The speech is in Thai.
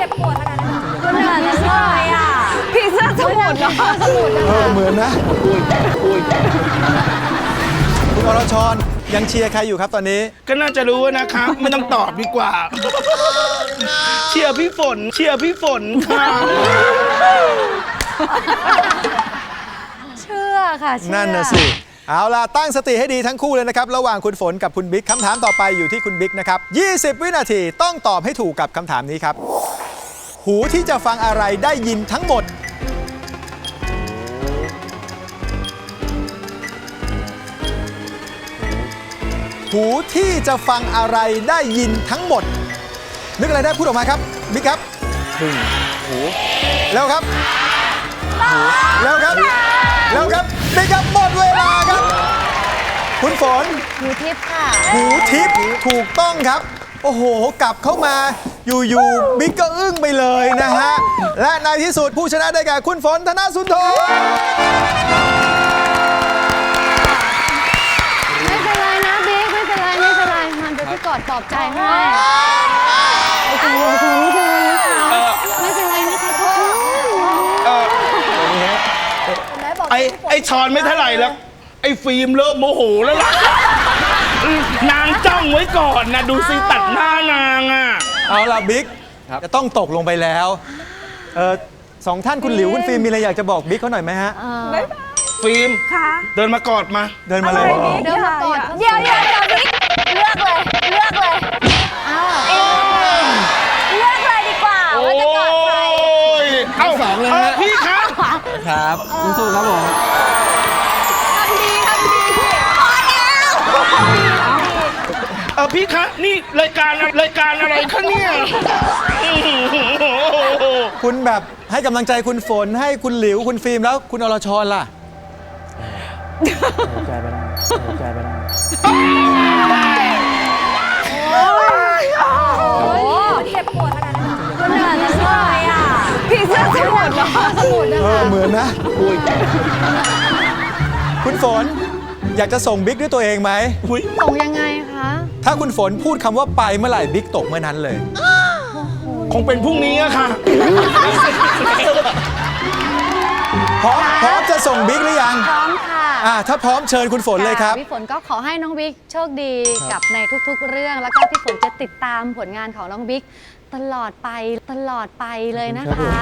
จ็บปวดขนาดนั้นขนาดนั้นเลยอะผีเสื้อสมุทรเหรอสมุดนะเออเหมือนนะคุณอรชรยังเชียร์ใครอยู่ครับตอนนี้ ก็น่าจะรู้นะครับ ไม่ต้องตอบดีกว่า เชียร์พี่ฝน เชียร์พี่ฝนค่ะเชื่อค่ะเชื่อนั่นน่ะสิเอาล่ะ ตั้งสติให้ดีทั้งคู่เลยนะครับ ระหว่างคุณฝนกับคุณบิ๊กคำถามต่อไปอยู่ที่คุณบิ๊กนะครับ 20 วินาทีต้องตอบให้ถูกกับคำถามนี้ครับ หูที่จะฟังอะไรได้ยินทั้งหมด หูที่จะฟังอะไรได้ยินทั้งหมด นึกอะไรได้พูดออกมาครับบิ๊กครับหูแล้วครับแล้วครับแล้วครับบิ๊กครับหมดเวลาครับ คุณฝน หูทิพย์ค่ะ หูทิพย์ถูกต้องครับ โอ้โห กลับเข้ามาอยู่ๆบิ๊กก็อึ้งไปเลยนะฮะ และในที่สุดผู้ชนะได้แก่คุณฝนธนสุนทรไม่เป็นไรนะบิ๊กไม่เป็นไรไม่เป็นไรมันจะพี่กอดปลอบใจให้โอ้โหโอ้โหเดินนะคะไม่เป็นไรนะคะทุกคนเออไอไอชอนไม่เท่าไหร่แล้ว ไอฟิล์มเริ่มโมโหแล้วล่ะนางจ้อง ไว้ก่อนนะดูสิตัดหน้านางอะ เอาล่ะบิ๊กจะต้องตกลงไปแล้วเออสองท่านคุณหลิวคุณฟิล์มมีอะไรอยากจะบอกบิ๊กเขาหน่อยไหมฮะ ฟิล์มค่ะเดินมากอดมา เดินมาเลยเดี๋ยวมากอดเดี๋ยวเดี๋ยวเดี๋ยวบิ๊กเลือกเลย เลือกเลยอ้าวเลือกเลยดีกว่าโอ้ว่าจะกอดใครยเอ้าสองเลยนะพี่ครับครับสู้ๆครับผม ทำดีทำดีพอแล้วเออ พี่คะนี่รายการรายการอะไรคะเนี่ยคุณแบบให้กำลังใจคุณฝนให้คุณหลิวคุณฟิล์มแล้วคุณอรชรล่ะ ใจไปได้ใจไปได้โอ้เจ็บปวดขนาดนั้นขนาดนั้นเลยอะผีเสื้อสมุทรเหรอสมุดนะเออคะเหมือนนะ คุณฝนอยากจะส่งบิ๊กด้วยตัวเองไหมส่งยังไงคะ ถ้าคุณฝนพูดคำว่าไปเมื่อไหร่บิ๊กตกเมื่อนั้นเลย คงเป็นพรุ่งนี้อะค่ะ พร้อมพร้อมจะส่งบิ๊กหรือยัง พร้อมค่ะอ่าถ้าพร้อมเชิญคุณฝนเลยครับ พี่ฝนก็ขอให้น้องบิ๊กโชคดีกับในทุกๆ เรื่อง แล้วก็พี่ฝนจะติดตามผลงานของน้องบิ๊กตลอดไปตลอดไปเลยนะคะ